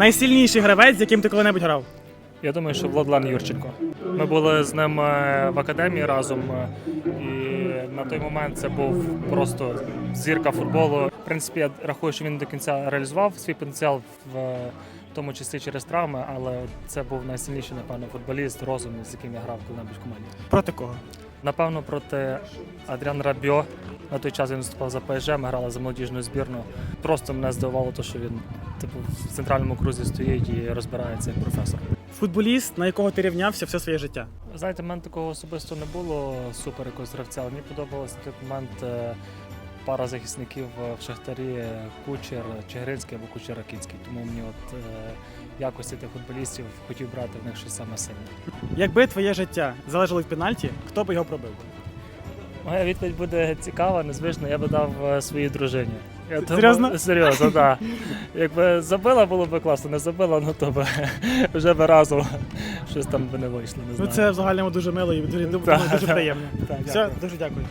Найсильніший гравець, з яким ти коли-небудь грав. Я думаю, що Владлан Юрченко. Ми були з ним е, в академії разом, е, і на той момент це був просто зірка футболу. В принципі, я рахую, що він до кінця реалізував свій потенціал, в тому числі через травми, але це був найсильніший, напевно, футболіст розум, з яким я грав коли-небудь в команді. Проти кого? Напевно, проти Адріан Рабьо. На той час він виступав за ПСЖ, ми грали за молодіжну збірну. Просто мене здивувало, те, що він типу, в центральному крузі стоїть і розбирається як професор. Футболіст, на якого ти рівнявся все своє життя. Знаєте, в мене такого особисто не було супер якогось гравця. Мені подобалось той момент е, пара захисників в Шахтарі е, Кучер Чигиринський або Кучер Ракінський. Тому мені от е, якості тих футболістів хотів брати в них щось саме сильне. Якби твоє життя залежало від пенальті, хто би його пробив? Моя відповідь буде цікава, незвична. Я би дав е, своїй дружині. Я думаю- Серйозно? Серйозно, так. Якби забила, було б класно, не забила, ну то би вже би разом щось там би не вийшло. Не Ну це в загальному дуже мило і дуже, дуже, дуже приємно. Так, Все, дякую. дуже дякую.